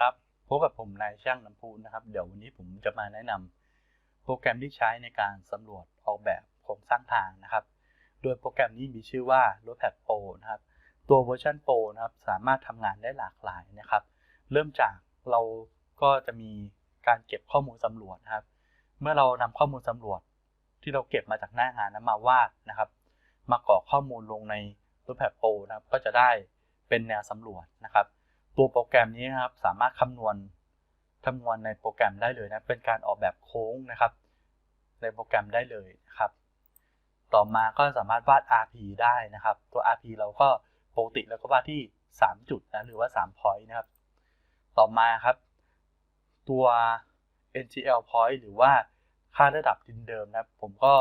ครับพบกับผมนายช่างน้ำพูนนะครับ เดี๋ยววันนี้ผมจะมาแนะนำโปรแกรมที่ใช้ในการสำรวจออกแบบโครงสร้างทางนะครับ โดยโปรแกรมนี้มีชื่อว่า Roadpad Pro นะครับ ตัวเวอร์ชัน Pro นะครับสามารถทำงานได้หลากหลายนะครับ เริ่มจากเราก็จะมีการเก็บข้อมูลสำรวจนะครับ เมื่อเรานำข้อมูลสำรวจที่เราเก็บมาจากหน้างานนั้นมาวาดนะครับ มากรอกข้อมูลลงใน Roadpad Pro นะครับ ก็จะได้เป็นแนวสำรวจนะครับ ตัวโปรแกรมนี้นะครับสามารถคำนวณคำนวณในโปรแกรมได้เลยนะ เป็นการออกแบบโค้งนะครับ ในโปรแกรมได้เลยนะครับ ต่อมาก็สามารถวาด RP ได้นะครับ ตัว RP เราก็ปกติแล้วก็วาดที่ 3 จุดนะหรือว่า 3 point นะครับ ต่อมาครับ ตัว NGL point หรือว่าค่าระดับดินเดิมนะครับ ผมก็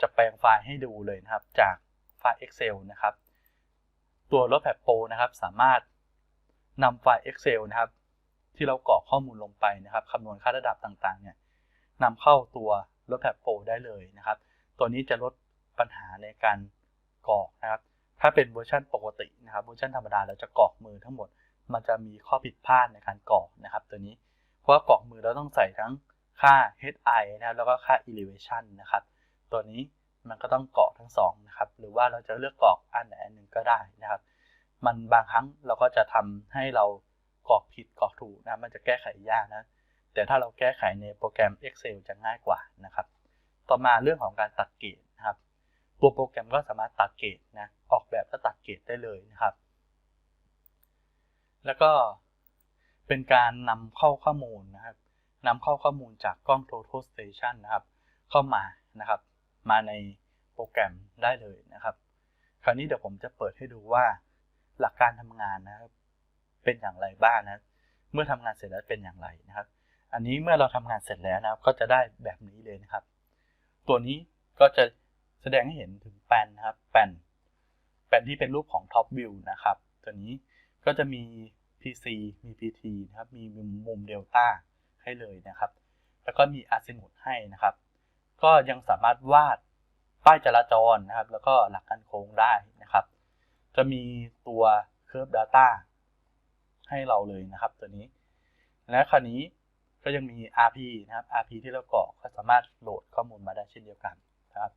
จะแปลงไฟล์ให้ดูเลยนะครับ จากไฟล์ Excel นะครับ ตัว Notepad Pro นะครับ สามารถ นำไฟล์ Excel นะครับ ที่เรากรอกข้อมูลลงไปนะครับคำนวณค่าระดับต่างๆเนี่ยนำเข้าตัว Notepad Pro ได้เลยนะครับ ตัวนี้จะลดปัญหาในการกรอกนะครับ ถ้าเป็นเวอร์ชันปกตินะครับเวอร์ชันธรรมดาเราจะกรอกมือทั้งหมด มันจะมีข้อผิดพลาดในการกรอกนะครับ ตัวนี้ เพราะว่ากรอกมือเราต้องใส่ทั้งค่า HI นะครับแล้วก็ค่า elevation นะครับ ตัวนี้มันก็ต้องกรอกทั้งสองนะครับ หรือว่าเราจะเลือกกรอกอันไหนอันหนึ่งก็ได้นะครับ มันบางครั้งเราก็จะทำให้เรากรอกผิดกรอกถูกนะมันจะแก้ไขยากนะแต่ถ้าเราแก้ไขในโปรแกรม Excel จะง่ายกว่านะครับ ต่อมาเรื่องของการตัดเกรดนะครับ ตัวโปรแกรมก็สามารถตัดเกรดนะออกแบบและตัดเกรดได้เลยนะครับ แล้วก็เป็นการนำเข้าข้อมูลนะครับนำเข้าข้อมูลจากกล้อง Total Station นะครับ เข้ามานะครับ มาในโปรแกรมได้เลยนะครับ คราวนี้เดี๋ยวผมจะเปิดให้ดูว่า หลักการทำงานนะครับ เป็นอย่างไรบ้างนะ เมื่อทำงานเสร็จแล้วเป็นอย่างไรนะครับ อันนี้เมื่อเราทำงานเสร็จแล้วนะครับ ก็จะได้แบบนี้เลยนะครับ ตัวนี้ก็จะแสดงให้เห็นถึงแปนนะครับ แปนแปนที่เป็นรูปของ Top View นะครับ ตัวนี้ก็จะมี PC มี PT นะครับ มีมุมเดลต้าให้เลยนะครับ แล้วก็มีอาซิมุดให้นะครับ ก็ยังสามารถวาดป้ายจราจรนะครับ แล้วก็หลักการโค้งได้นะครับ จะมีตัว Curve Data ให้เราเลยนะครับตัวนี้ และคราวนี้ก็ยังมี RP นะครับ RP ที่เรากรอกก็สามารถโหลดข้อมูลมาได้เช่นเดียวกันนะครับ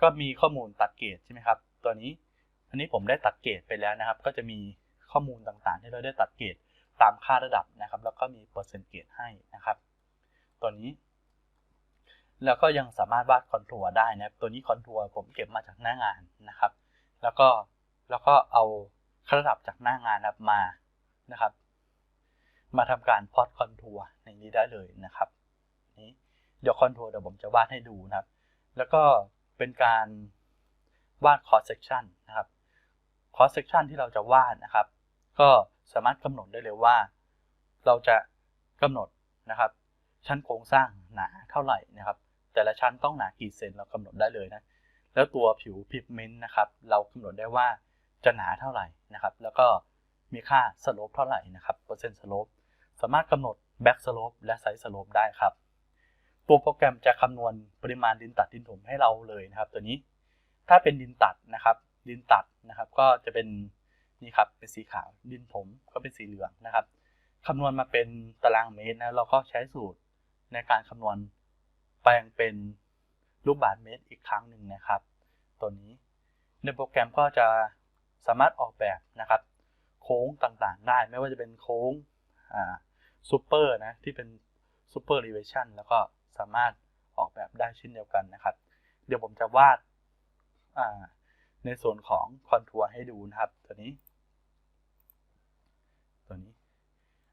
ก็มีข้อมูลตัดเกรดใช่ไหมครับ ตัวนี้ อันนี้ผมได้ตัดเกรดไปแล้วนะครับ ก็จะมีข้อมูลต่างๆ ที่เราได้ตัดเกรดตามค่าระดับนะครับ แล้วก็มีเปอร์เซ็นต์เกรดให้นะครับ ตัวนี้ แล้วก็ยังสามารถวาดคอนทัวร์ได้นะครับ ตัวนี้คอนทัวร์ผมเก็บมาจากหน้างานนะครับ แล้วก็ แล้วก็เอาค่าระดับจากหน้างานครับมานะครับ มาทำการพอดคอนทัวร์ในนี้ได้เลยนะครับนี้เดี๋ยวคอนทัวร์เดี๋ยวผมจะวาดให้ดูนะครับ แล้วก็เป็นการวาดคอร์สเซ c ชันนะครับคอร์สเซ c ชันที่เราจะวาดนะครับ ก็สามารถกำหนดได้เลยว่า เราจะกำหนดนะครับ ชั้นโครงสร้างหนาเท่าไหร่นะครับ แต่ละชั้นต้องหนากี่เซนเรากำหนดได้เลยนะแล้วตัวผิวพิกเมนต์นะครับ เรากำหนดได้ว่า จะหนาเท่าไหร่นะครับ แล้วก็มีค่าสโลปเท่าไหร่นะครับเปอร์เซ็นต์สโลปสามารถกำหนดแบ็กสโลปและไซส์สโลปได้ครับตัวโปรแกรมจะคำนวณปริมาณดินตัดดินถมให้เราเลยนะครับ ตัวนี้ถ้าเป็นดินตัดนะครับ ดินตัดนะครับ ก็จะเป็นนี่ครับเป็นสีขาวดินถมก็เป็นสีเหลืองนะครับคำนวณมาเป็นตารางเมตรนะเราก็ใช้สูตรในการคำนวณแปลงเป็นลูกบาศก์เมตรอีกครั้งหนึ่งนะครับ ตัวนี้ในโปรแกรมก็จะ สามารถออกแบบนะครับ โค้งต่างๆ ได้ไม่ว่าจะเป็นโค้งซูเปอร์นะที่เป็นซูเปอร์รีเวชั่นแล้วก็สามารถออกแบบได้เช่นเดียวกันนะครับ เดี๋ยวผมจะวาดในส่วนของคอนทัวร์ให้ดูนะครับ ตัวนี้ ตัวนี้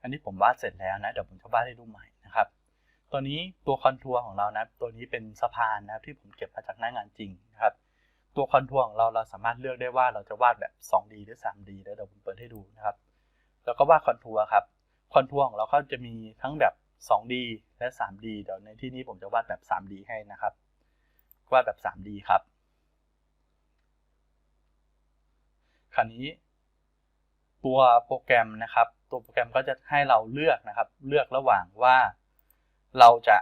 อันนี้ผมวาดเสร็จแล้วนะเดี๋ยวผมจะวาดให้ดูใหม่นะครับ ตัวนี้ตัวคอนทัวร์ของเรานะ ตัวนี้เป็นสะพานนะครับที่ผมเก็บมาจากหน้างานจริงนะครับ ตัวคอนทัวร์ของเราเราสามารถเลือกได้ว่าเราจะวาดแบบ 2D หรือ 3D แล้วเดี๋ยวผมเปิดให้ดูนะครับ แล้วก็วาดคอนทัวร์ครับ คอนทัวร์ของเราก็จะมีทั้งแบบ 2D และ 3D เดี๋ยวในที่นี้ผมจะวาดแบบ 3D ให้นะครับ วาดแบบ 3D ครับ คราวนี้ ตัวโปรแกรมนะครับ ตัวโปรแกรมก็จะให้เราเลือกนะครับ เลือกระหว่างว่าเราจะ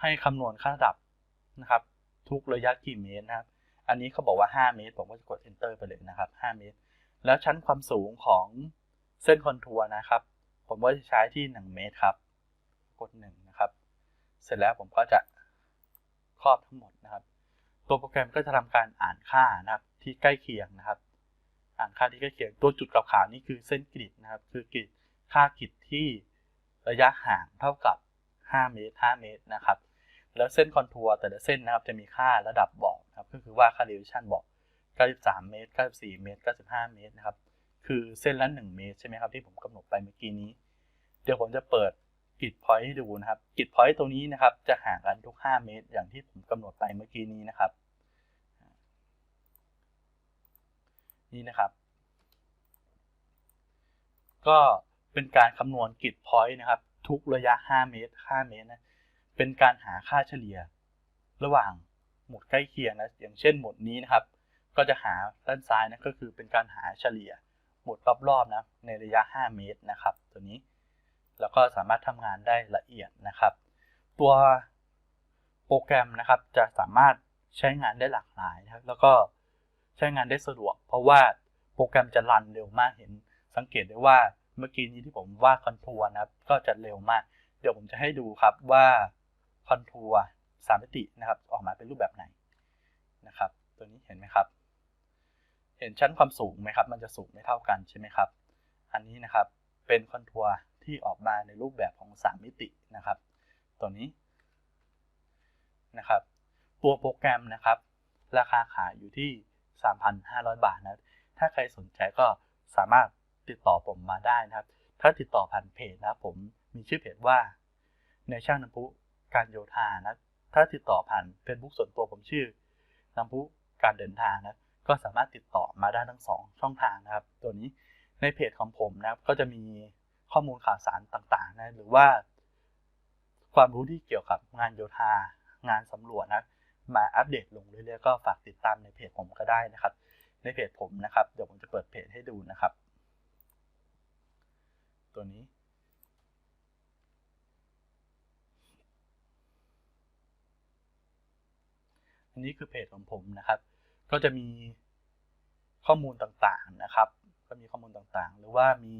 ให้คำนวณค่าระดับนะครับ ทุกระยะกี่เมตรนะครับ อันนี้เขาบอกว่า 5 เมตร ผมก็จะกด enter ไปเลยนะครับ 5 เมตร แล้วชั้นความสูงของเส้นคอนทัวร์นะครับ ผมก็จะใช้ที่ 1 เมตรครับ กด 1 นะครับ เสร็จแล้วผมก็จะครอบทั้งหมดนะครับ ตัวโปรแกรมก็จะทำการอ่านค่านะครับที่ใกล้เคียงนะครับ อ่านค่าที่ใกล้เคียง ตัวจุดขาวๆนี่คือเส้นกริดนะครับ คือกริดค่ากริดที่ระยะห่างเท่ากับ 5 เมตร 5 เมตรนะครับ แล้วเส้นคอนทัวร์แต่ละเส้นนะครับจะมีค่าระดับบอกนะครับก็คือว่าค่าเรดิชันบอก 93 เมตร 94 เมตร 95 เมตรนะครับคือเส้นละ 1 เมตรใช่ไหมครับที่ผมกำหนดไปเมื่อกี้นี้ เดี๋ยวผมจะเปิดกริดพอยต์ให้ดูนะครับกริดพอยต์ตรงนี้นะครับจะห่างกันทุก 5 เมตร อย่างที่ผมกำหนดไปเมื่อกี้นี้นะครับ นี่นะครับ ก็เป็นการคำนวณกริดพอยต์นะครับ ทุกระยะ 5 เมตร 5 เมตรนะ เป็นการหาค่าเฉลี่ย ระหว่างหมดใกล้เคียงนะอย่างเช่นหมดนี้นะครับ ก็จะหาด้านซ้ายนะก็คือเป็นการหาเฉลี่ยหมดรอบๆนะในระยะ 5 เมตรนะครับ ตัวนี้แล้วก็สามารถทำงานได้ละเอียดนะครับ ตัวโปรแกรมนะครับจะสามารถใช้งานได้หลากหลายนะครับ แล้วก็ใช้งานได้สะดวก เพราะว่าโปรแกรมจะรันเร็วมากเห็น สังเกตได้ว่าเมื่อกี้นี้ที่ผมวาดคอนทัวร์นะครับ ก็จะเร็วมาก เดี๋ยวผมจะให้ดูครับว่า คอนทัวร์สามมิตินะครับ ออกมาเป็นรูปแบบไหนนะครับ ตัวนี้เห็นไหมครับ เห็นชั้นความสูงไหมครับ มันจะสูงไม่เท่ากันใช่ไหมครับ อันนี้นะครับเป็นคอนทัวร์ที่ออกมาในรูปแบบของ3มิตินะครับ ตัวนี้นะครับ ตัวโปรแกรมนะครับ ราคาขายอยู่ที่ 3,500 บาทนะถ้าใครสนใจก็สามารถติดต่อผมมาได้นะครับ ถ้าติดต่อผ่านเพจนะครับผมมีชื่อเพจว่าในช่างน้ำพุ การโยธานะถ้าติดต่อผ่านเฟซบุ๊กส่วนตัวผมชื่อน้ำพุการเดินทางนะก็สามารถติดต่อมาได้ทั้ง 2 ช่องทางนะครับ ตัวนี้ในเพจของผมนะครับก็จะมีข้อมูลข่าวสารต่างๆนะหรือว่าความรู้ที่เกี่ยวกับงานโยธางานสำรวจนะมาอัปเดตลงเรื่อยๆก็ฝากติดตามในเพจผมก็ได้นะครับ ในเพจผมนะครับ เดี๋ยวผมจะเปิดเพจให้ดูนะครับ ตัวนี้ อันนี้คือเพจของผมนะครับ ก็จะมีข้อมูลต่างๆนะครับ ก็มีข้อมูลต่างๆ หรือว่ามี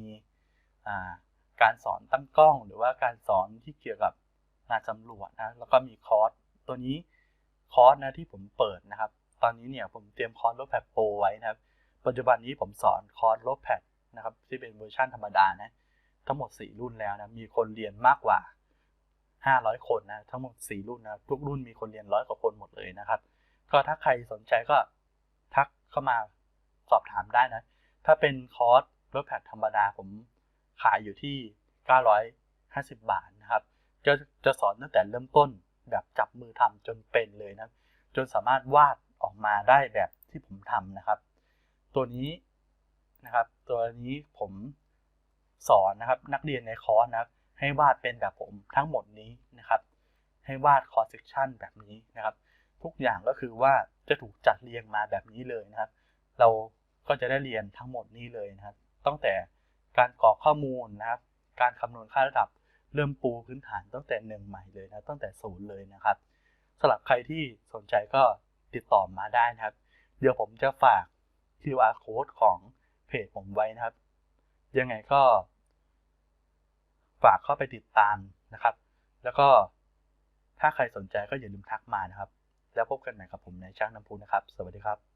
การสอนตั้งกล้อง หรือว่าการสอนที่เกี่ยวกับงานสำรวจนะแล้วก็มีคอร์สตัวนี้คอร์สนะที่ผมเปิดนะครับ ตอนนี้เนี่ยผมเตรียมคอร์สลบแพดโปรไว้นะครับ ปัจจุบันนี้ผมสอนคอร์สลบแพดนะครับที่เป็นเวอร์ชันธรรมดานะทั้งหมด 4 รุ่นแล้วนะมีคนเรียนมากกว่า 500 คนนะทั้งหมด 4 รุ่นนะทุกรุ่นมีคนเรียนร้อยกว่าคนหมดเลยนะครับ ก็ถ้าใครสนใจก็ทักเข้ามาสอบถามได้นะ ถ้าเป็นคอร์สลบแพดธรรมดาผมขายอยู่ที่ 950 บาทนะครับ จะจะสอนตั้งแต่เริ่มต้นแบบจับมือทำจนเป็นเลยนะ จนสามารถวาดออกมาได้แบบที่ผมทำนะครับ ตัวนี้นะครับ ตัวนี้ผมสอนนะครับนักเรียนในคอร์สนะครับ ให้วาดเป็นแบบผมทั้งหมดนี้นะครับ ให้วาดคอร์สเซกชันแบบนี้นะครับ ทุกอย่างก็คือว่าจะถูกจัดเรียงมาแบบนี้เลยนะครับ เราก็จะได้เรียนทั้งหมดนี้เลยนะครับ ตั้งแต่การกรอกข้อมูลนะครับ การคำนวณค่าระดับเริ่มปูพื้นฐานตั้งแต่หนึ่งใหม่เลยนะตั้งแต่ศูนย์เลยนะครับสำหรับใครที่สนใจก็ติดต่อมาได้นะครับ เดี๋ยวผมจะฝาก QR code ของเพจผมไว้นะครับ ยังไงก็ ฝากเข้าไปติดตามนะครับ แล้วก็ถ้าใครสนใจก็อย่าลืมทักมานะครับ แล้วพบกันใหม่กับผมในช่างน้ำพูนะครับ สวัสดีครับ